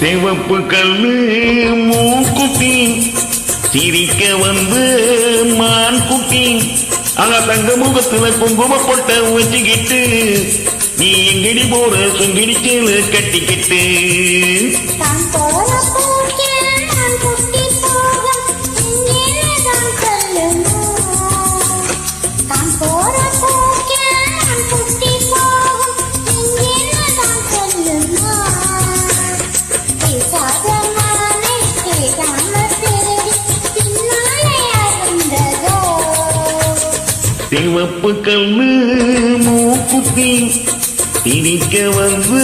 சிவப்பு கல்லு மூக்குட்டி. சிரிக்க வந்து மான் குட்டி. ஆனா தங்க முகத்துல குங்கும பொட்ட வச்சுக்கிட்டு நீ எங்கடி போற சுங்கிடி கட்டிக்கிட்டு. சிவப்பு கல்லு மூக்குத்தி திணிக்க வந்து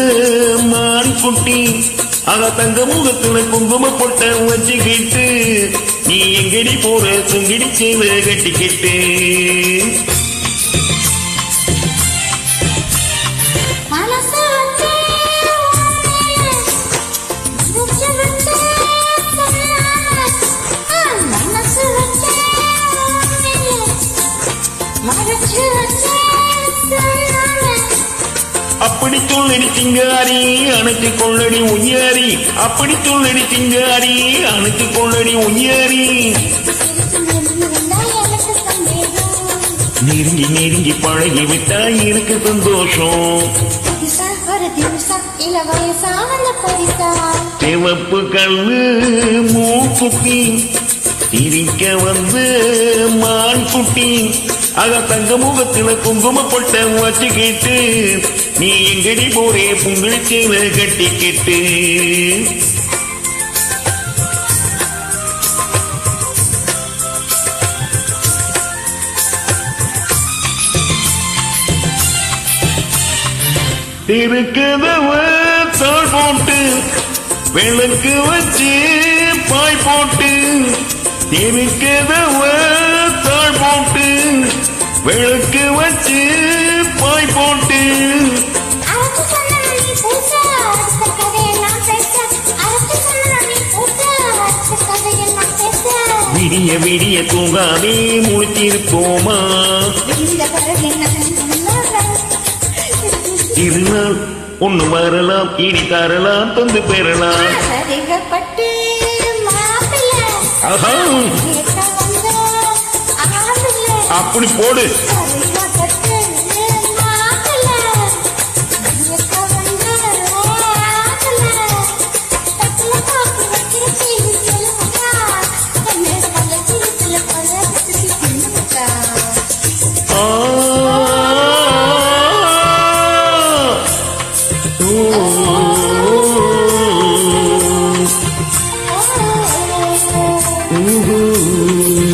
மான் குட்டி ஆக தங்க முகத்துல குங்கும பொட்ட வச்சுக்கிட்டு நீ எங்கடி போற சுங்கிடி சேல கட்டிக்கிட்டு. அப்படி சொல்லடி சிங்காரி அணைச்சு கொள்ளடி உய்யாரி. அப்படி சொல்லடி சிங்காரி அணைச்சு கொள்ளடி உய்யாரி. நெருங்கி நெருங்கி பழகி விட்டா இருக்கு சந்தோஷம். சிவப்பு கல்லு மூக்குட்டி. சிரிக்க வந்து மான் குட்டி. அத தங்க முகத்துல குங்கும பொட்ட வச்சுக்கிட்டு நீ எங்கடி போரே புங்கிழ்ச்சியில கட்டிக்கிட்டு திருக்கதவ போட்டு விளக்கு வச்சு பாய் போட்டு திருக்கதவ தாழ் போட்டு விளக்கு வச்சு பாய் போட்டு? விடிய விடிய தூங்காமே முழித்திருப்போமா திருநாள் ஒண்ணு வரலாம் இனி தரலாம் தந்து பெறலாம். அப்படி போடு. Oh ooh, ooh.